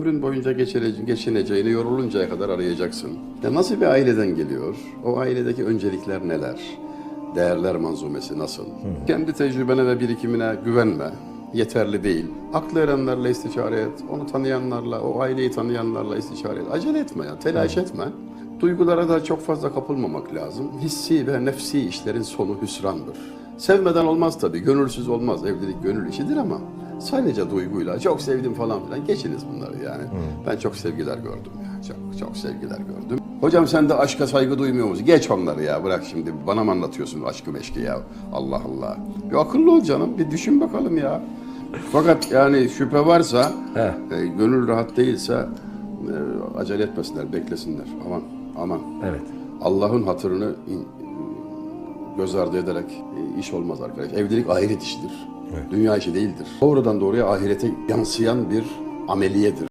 Ömrün boyunca geçineceğini yoruluncaya kadar arayacaksın. Ya nasıl bir aileden geliyor? O ailedeki öncelikler neler? Değerler manzumesi nasıl? Kendi tecrübene ve birikimine güvenme. Yeterli değil. Aklı erenlerle istişare et. Onu tanıyanlarla, o aileyi tanıyanlarla istişare et. Acele etme ya, telaş etme. Duygulara da çok fazla kapılmamak lazım. Hissi ve nefsi işlerin sonu hüsrandır. Sevmeden olmaz tabii, gönülsüz olmaz. Evlilik gönül işidir ama sadece duyguyla, çok sevdim falan filan geçiniz bunları yani. Ben çok sevgiler gördüm ya, çok çok sevgiler gördüm. Hocam sen de aşka saygı duymuyor musun? Geç onları ya, bırak şimdi bana mı anlatıyorsun aşkı meşki ya? Allah Allah. Bir akıllı ol canım, bir düşün bakalım ya. Fakat yani şüphe varsa, e, gönül rahat değilse e, acele etmesinler, beklesinler. Aman, aman. Evet. Allah'ın hatırını in- göz ardı ederek e, iş olmaz arkadaş. Evlilik ahiret işidir. Dünya işi değildir. Doğrudan doğruya ahirete yansıyan bir ameliyedir.